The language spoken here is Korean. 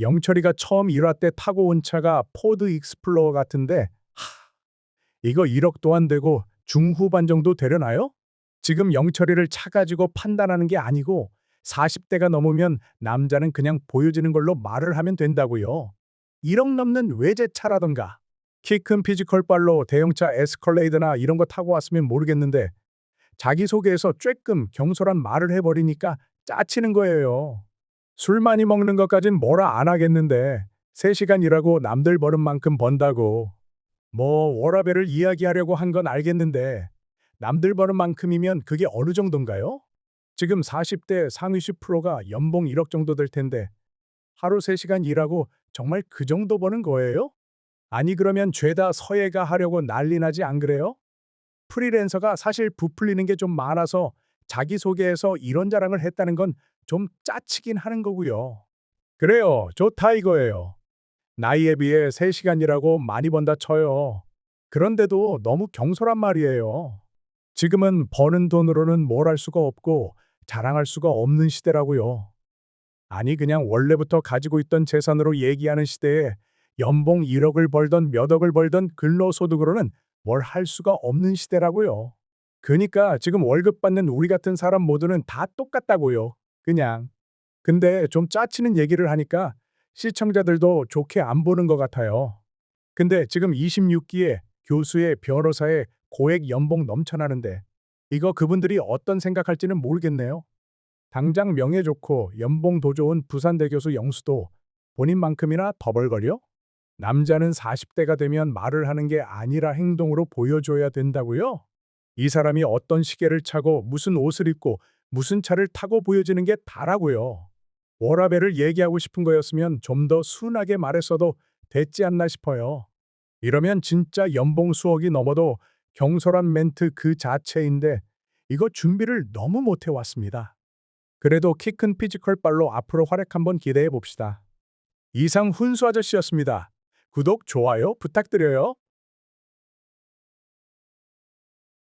영철이가 처음 일화 때 타고 온 차가 포드 익스플로어 같은데 하, 이거 1억 도안 되고 중후반 정도 되려나요? 지금 영철이를 차 가지고 판단하는 게 아니고 40대가 넘으면 남자는 그냥 보여지는 걸로 말을 하면 된다고요. 1억 넘는 외제차라던가 키 큰 피지컬 발로 대형차 에스컬레이드나 이런 거 타고 왔으면 모르겠는데 자기소개에서 쬐끔 경솔한 말을 해버리니까 짜치는 거예요. 술 많이 먹는 것까진 뭐라 안 하겠는데 3시간 일하고 남들 버는 만큼 번다고. 뭐 워라벨을 이야기하려고 한 건 알겠는데 남들 버는 만큼이면 그게 어느 정도인가요? 지금 40대 상위 10%가 연봉 1억 정도 될 텐데 하루 3시간 일하고 정말 그 정도 버는 거예요? 아니 그러면 죄다 서예가 하려고 난리 나지 안 그래요? 프리랜서가 사실 부풀리는 게 좀 많아서 자기소개에서 이런 자랑을 했다는 건 좀 짜치긴 하는 거고요. 그래요. 좋다 이거예요. 나이에 비해 3시간이라고 많이 번다 쳐요. 그런데도 너무 경솔한 말이에요. 지금은 버는 돈으로는 뭘 할 수가 없고 자랑할 수가 없는 시대라고요. 아니 그냥 원래부터 가지고 있던 재산으로 얘기하는 시대에 연봉 1억을 벌던 몇 억을 벌던 근로소득으로는 뭘 할 수가 없는 시대라고요. 그니까 지금 월급 받는 우리 같은 사람 모두는 다 똑같다고요. 그냥. 근데 좀 짜치는 얘기를 하니까 시청자들도 좋게 안 보는 것 같아요. 근데 지금 26기에 교수의 변호사의 고액 연봉 넘쳐나는데 이거 그분들이 어떤 생각할지는 모르겠네요. 당장 명예 좋고 연봉 도 좋은 부산대 교수 영수도 본인만큼이나 더 벌거려? 남자는 40대가 되면 말을 하는 게 아니라 행동으로 보여줘야 된다고요? 이 사람이 어떤 시계를 차고 무슨 옷을 입고 무슨 차를 타고 보여지는 게 다라고요. 워라벨을 얘기하고 싶은 거였으면 좀 더 순하게 말했어도 됐지 않나 싶어요. 이러면 진짜 연봉 수억이 넘어도 경솔한 멘트 그 자체인데 이거 준비를 너무 못 해왔습니다. 그래도 키 큰 피지컬 발로 앞으로 활약 한번 기대해 봅시다. 이상 훈수 아저씨였습니다. 구독, 좋아요 부탁드려요.